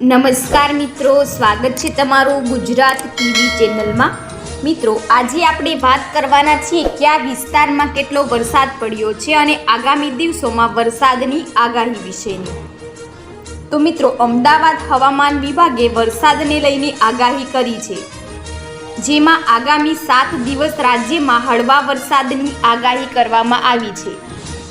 નમસ્કાર મિત્રો, સ્વાગત છે તમારું ગુજરાત ટીવી ચેનલમાં. મિત્રો, આજે આપણે વાત કરવાના છીએ કયા વિસ્તારમાં કેટલો વરસાદ પડ્યો છે અને આગામી દિવસોમાં વરસાદની આગાહી વિશેની. તો મિત્રો, અમદાવાદ હવામાન વિભાગે વરસાદને લઈને આગાહી કરી છે. જેમાં આગામી સાત દિવસ રાજ્યમાં હળવા વરસાદની આગાહી કરવામાં આવી છે.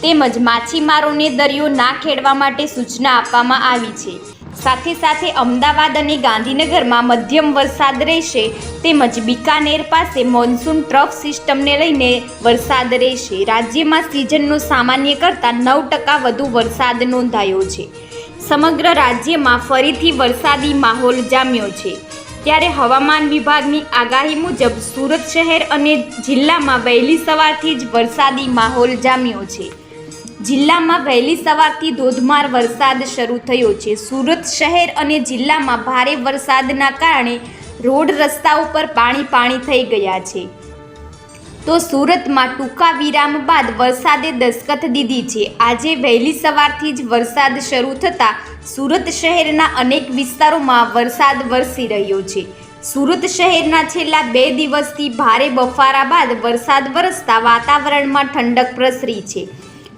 તેમજ માછીમારોને દરિયો ના ખેડવા માટે સૂચના આપવામાં આવી છે. સાથે સાથે અમદાવાદ અને ગાંધીનગરમાં મધ્યમ વરસાદ રહેશે, તેમજ બિકાનેર પાસે મોન્સૂન ટ્રફ સિસ્ટમને લઈને વરસાદ રહેશે. રાજ્યમાં સિઝનનો સામાન્ય કરતાં નવ ટકા વધુ વરસાદ નોંધાયો છે. સમગ્ર રાજ્યમાં ફરીથી વરસાદી માહોલ જામ્યો છે. ત્યારે હવામાન વિભાગની આગાહી મુજબ સુરત શહેર અને જિલ્લામાં વહેલી સવારથી જ વરસાદી માહોલ જામ્યો છે. જિલ્લામાં વહેલી સવારથી ધોધમાર વરસાદ શરૂ થયો છે. સુરત શહેર અને જિલ્લામાં ભારે વરસાદના કારણે રોડ રસ્તા ઉપર પાણી પાણી થઈ ગયા છે. તો સુરતમાં ટૂંકા વિરામ બાદ વરસાદે દસ્કત દીધી છે. આજે વહેલી સવારથી જ વરસાદ શરૂ થતાં સુરત શહેરના અનેક વિસ્તારોમાં વરસાદ વરસી રહ્યો છે. સુરત શહેરના છેલ્લા બે દિવસથી ભારે બફારા બાદ વરસાદ વરસતા વાતાવરણમાં ઠંડક પ્રસરી છે.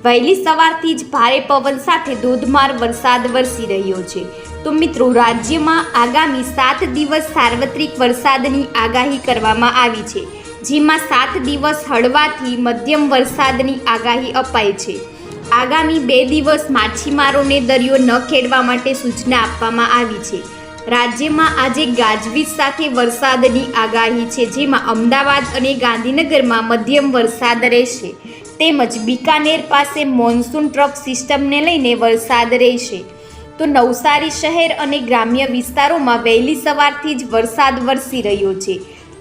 વહેલી સવારથી જ ભારે પવન સાથે ધોધમાર વરસાદ વરસી રહ્યો છે. તો મિત્રો, રાજ્યમાં આગામી સાત દિવસ સાર્વત્રિક વરસાદની આગાહી કરવામાં આવી છે, જેમાં સાત દિવસ હળવાથી મધ્યમ વરસાદની આગાહી અપાઈ છે. આગામી બે દિવસ માછીમારોને દરિયો ન ખેડવા માટે સૂચના આપવામાં આવી છે. રાજ્યમાં આજે ગાજવીજ સાથે વરસાદની આગાહી છે, જેમાં અમદાવાદ અને ગાંધીનગરમાં મધ્યમ વરસાદ રહેશે. તેમજ બિકાનેર પાસે મોન્સૂન ટ્રક સિસ્ટમને લઈને વરસાદ રહેશે. તો નવસારી શહેર અને ગ્રામ્ય વિસ્તારોમાં વહેલી સવારથી જ વરસાદ વરસી રહ્યો છે.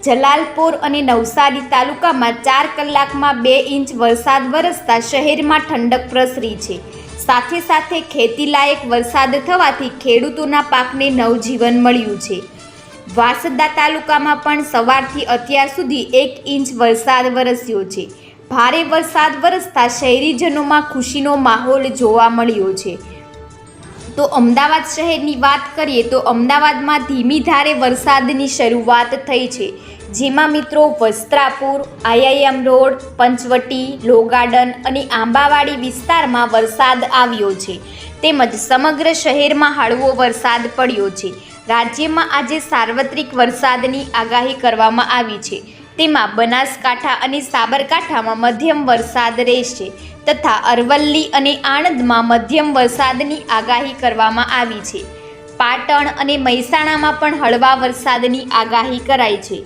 જલાલપોર અને નવસારી તાલુકામાં ચાર કલાકમાં બે ઇંચ વરસાદ વરસતા શહેરમાં ઠંડક પ્રસરી છે. સાથે સાથે ખેતીલાયક વરસાદ થવાથી ખેડૂતોના પાકને નવજીવન મળ્યું છે. વાસદા તાલુકામાં પણ સવારથી અત્યાર સુધી એક ઇંચ વરસાદ વરસ્યો છે. ભારે વરસાદ વરસતા શહેરીજનોમાં ખુશીનો માહોલ જોવા મળ્યો છે. તો અમદાવાદ શહેરની વાત કરીએ તો અમદાવાદમાં ધીમી ધારે વરસાદની શરૂઆત થઈ છે. જેમાં મિત્રો Vastrapur, IIM road, Panchavati law garden અને આંબાવાડી વિસ્તારમાં વરસાદ આવ્યો છે. તેમજ સમગ્ર શહેરમાં હળવો વરસાદ પડ્યો છે. રાજ્યમાં આજે સાર્વત્રિક વરસાદની આગાહી કરવામાં આવી છે. તેમાં બનાસકાંઠા અને સાબરકાંઠામાં મધ્યમ વરસાદ રહેશે તથા અરવલ્લી અને આણંદમાં મધ્યમ વરસાદની આગાહી કરવામાં આવી છે. પાટણ અને મહેસાણામાં પણ હળવા વરસાદની આગાહી કરાઈ છે.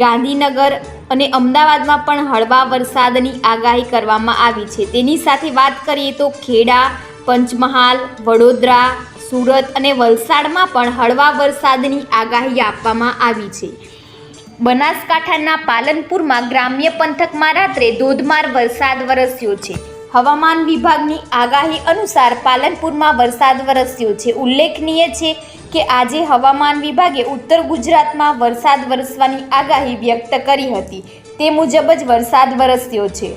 ગાંધીનગર અને અમદાવાદમાં પણ હળવા વરસાદની આગાહી કરવામાં આવી છે. તેની સાથે વાત કરીએ તો ખેડા, પંચમહાલ, વડોદરા, સુરત અને વલસાડમાં પણ હળવા વરસાદની આગાહી આપવામાં આવી છે. બનાસકાંઠાના પાલનપુરમાં ગ્રામ્ય પંથકમાં રાત્રે ધોધમાર વરસાદ વરસ્યો છે. હવામાન વિભાગની આગાહી અનુસાર પાલનપુરમાં વરસાદ વરસ્યો છે. ઉલ્લેખનીય છે કે આજે હવામાન વિભાગે ઉત્તર ગુજરાતમાં વરસાદ વરસવાની આગાહી વ્યક્ત કરી હતી. તે મુજબ જ વરસાદ વરસ્યો છે.